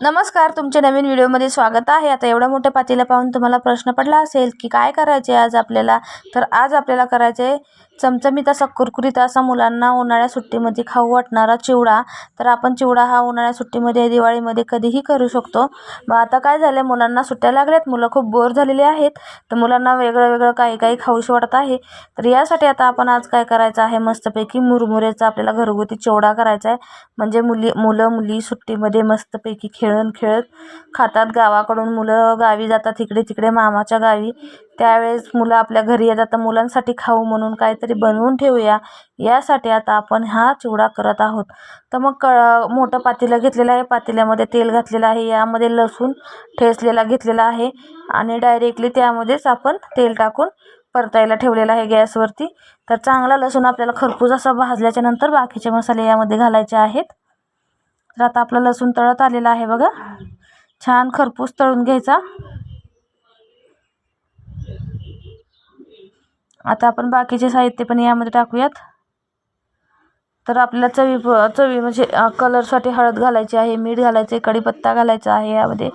नमस्कार तुमच्या नवीन व्हिडिओमध्ये स्वागत आहे. आता एवढ्या मोठ्या पातीला पाहून तुम्हाला प्रश्न पडला असेल की काय करायचे आज आपल्याला? तर आज आपल्याला करायचे आहे चमचमीत असा कुरकुरीत असा मुलांना उन्हाळ्या सुट्टीमध्ये खाऊ वाटणारा चिवडा. तर आपण चिवडा हा उन्हाळ्या सुट्टीमध्ये दिवाळीमध्ये कधीही करू शकतो. मग आता काय झालं मुलांना सुट्ट्या लागल्यात. मुलं खूप बोर झालेली आहेत. तर मुलांना वेगळं वेगळं काही काही खाऊशी वाटत आहे. तर यासाठी आता आपण आज काय करायचं आहे? मस्तपैकी मुरमुरेचा आपल्याला घरगुती चिवडा करायचा आहे. म्हणजे मुली मुलं मुली सुट्टीमध्ये मस्तपैकी खेळ खेळून खेळत खातात. गावाकडून मुलं गावी जातात. इकडे तिकडे मामाच्या गावी. त्यावेळेस मुलं आपल्या घरी येतात. तर मुलांसाठी खाऊ म्हणून काहीतरी बनवून ठेवूया. यासाठी आता आपण हा चिवडा करत आहोत. तर मग क मोठं पातेलं घेतलेलं आहे. पातेल्यामध्ये तेल घातलेलं आहे. यामध्ये लसूण ठेचलेला घेतलेला आहे. आणि डायरेक्टली त्यामध्येच आपण तेल टाकून परतायला ठेवलेलं आहे गॅसवरती. तर चांगला लसूण आपल्याला खरपूस असा भाजल्याच्यानंतर बाकीचे मसाले यामध्ये घालायचे आहेत. तर आता आपलं लसूण तळत आलेलं आहे बघा. छान खरपूस तळून घ्यायचा. आता आपण बाकीचे साहित्य पण यामध्ये टाकूयात. तर आपल्याला चवी चवी म्हणजे कलरसाठी हळद घालायची आहे मीठ घालायचं आहे कढीपत्ता घालायचा आहे यामध्ये.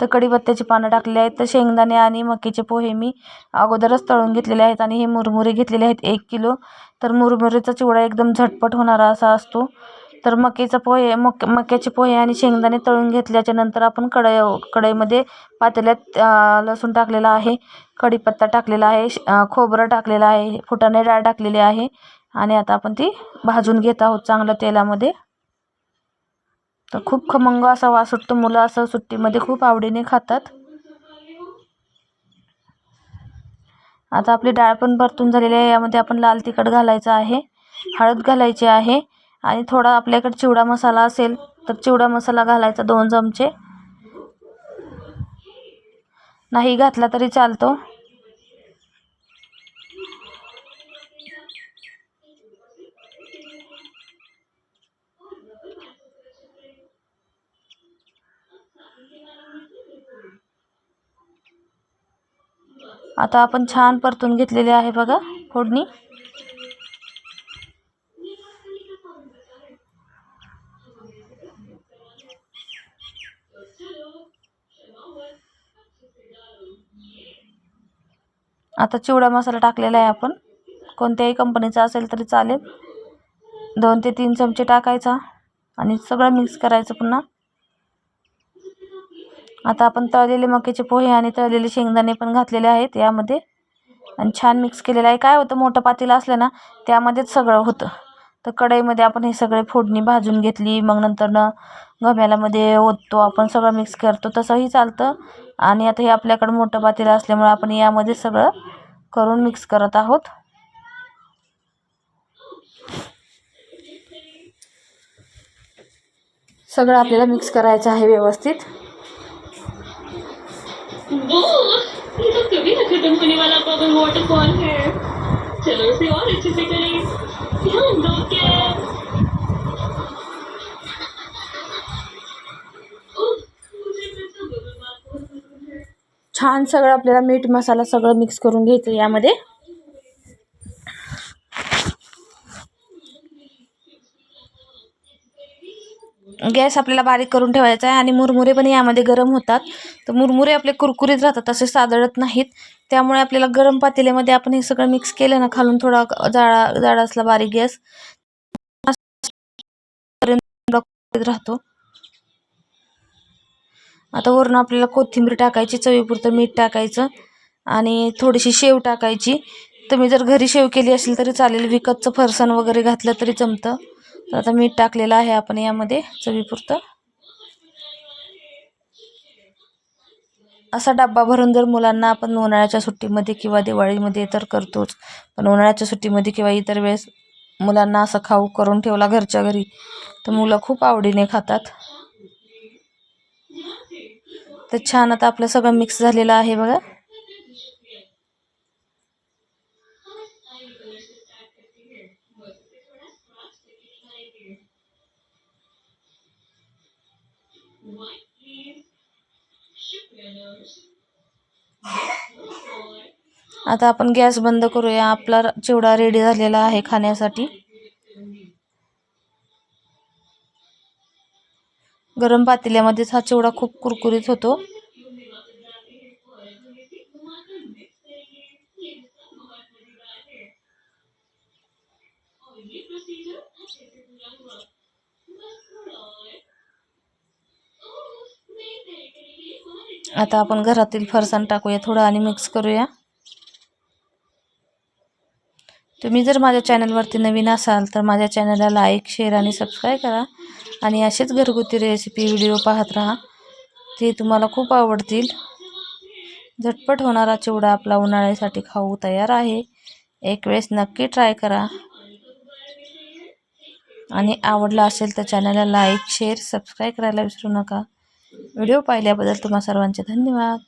तर कढीपत्त्याची पानं टाकलेली आहेत तर शेंगदाणे आणि मकीचे पोहे मी अगोदरच तळून घेतलेले आहेत आणि हे मुरमुरे घेतलेले आहेत एक किलो. तर मुरमुरेचा चिवडा एकदम झटपट होणारा असा असतो. तर मक्याचं पोहे मक मक्याचे पोहे आणि शेंगदाणे तळून घेतल्याच्या नंतर आपण कढई कढईमध्ये पातेल्यात लसूण टाकलेला आहे कढीपत्ता टाकलेला आहे खोबरं टाकलेलं आहे फुटाणे डाळ टाकलेली आहे आणि आता आपण ती भाजून घेत आहोत चांगलं तेलामध्ये. तर खूप खमंग असा वास सुटतो मुलं असं सुट्टीमध्ये खूप आवडीने खातात. आता आपली डाळ पण परतून झालेली आहे. यामध्ये आपण लाल तिखट घालायचं आहे हळद घालायची आहे आणि थोडा आपल्याकडे चिवडा मसाला असेल तर चिवडा मसाला घालायचा दोन चमचे. नाही घातला तरी चालतो. आता आपण छान परतून घेतलेली आहे बघा फोडणी. आता चिवडा मसाला टाकलेला आहे आपण. कोणत्याही कंपनीचा असेल तरी चालेल. दोन ते तीन चमचे टाकायचा आणि सगळं मिक्स करायचं पुन्हा. आता आपण तळलेले मक्याचे पोहे आणि तळलेले शेंगदाणे पण घातलेले आहेत यामध्ये. आणि छान मिक्स केलेलं आहे. काय होतं मोठं पातेलं असलं ना त्यामध्येच सगळं होतं. तर कढईमध्ये आपण हे सगळे फोडणी भाजून घेतली. मग नंतरनं घम्यालामध्ये ओततो. आपण सगळं मिक्स करतो. तसंही चालतं. आणि आता हे आपल्याकडं मोठं पातेलं असल्यामुळे आपण यामध्ये सगळं करून मिक्स करत आहोत. सगळं आपल्याला मिक्स करायचं आहे व्यवस्थित. वो वाटरफॉल है चलो इसे और अच्छे से करें ध्यान दो क्या छान सगळं आपल्याला मीठ मसाला सगळं मिक्स करून घ्यायचं यामध्ये. गॅस आपल्याला बारीक करून ठेवायचा आहे आणि मुरमुरे पण यामध्ये गरम होतात. तर मुरमुरे आपले कुरकुरीत राहतात तसे सादळत नाहीत. त्यामुळे आपल्याला गरम पातेल्यामध्ये आपण हे सगळं मिक्स केलं ना खालून थोडा जाळा जाडा असला बारीक गॅस. राहतो. आता वरून आपल्याला कोथिंबीर टाकायची चवीपुरतं मीठ टाकायचं आणि थोडीशी शेव टाकायची. तुम्ही जर घरी शेव केली असेल तरी चालेल. विकतचं फरसाण वगैरे घातलं तरी जमतं. तर आता मीठ टाकलेलं आहे आपण यामध्ये चवीपुरतं. असा डब्बा भरून जर मुलांना आपण उन्हाळ्याच्या सुट्टीमध्ये किंवा दिवाळीमध्ये तर करतोच. पण उन्हाळ्याच्या सुट्टीमध्ये किंवा इतर वेळेस मुलांना असं खाऊ करून ठेवला घरच्या घरी तर मुलं खूप आवडीने खातात. तर छान आता आपलं सगळं मिक्स झालेलं आहे बघा. आता आपण गॅस बंद करूया. आपला चिवडा रेडी झालेला आहे खाण्यासाठी. गरम पातेल्यामध्येच हा चिवडा खूप कुरकुरीत होतो. आता आपण घरातील फरसाण टाकूया थोडं आणि मिक्स करूया. तुम्ही जर माझ्या चॅनलवरती नवीन असाल तर माझ्या चॅनलला लाईक शेअर आणि सबस्क्राईब करा. आणि असेच घरगुती रेसिपी व्हिडिओ पाहत राहा. ते तुम्हाला खूप आवडतील. झटपट होणारा चिवडा आपला उन्हाळ्यासाठी खाऊ तयार आहे. एक वेळेस नक्की ट्राय करा. आणि आवडला असेल तर चॅनलला लाईक शेअर सबस्क्राईब करायला विसरू नका. व्हिडिओ पाहिल्याबद्दल तुम्हा सर्वांचे धन्यवाद.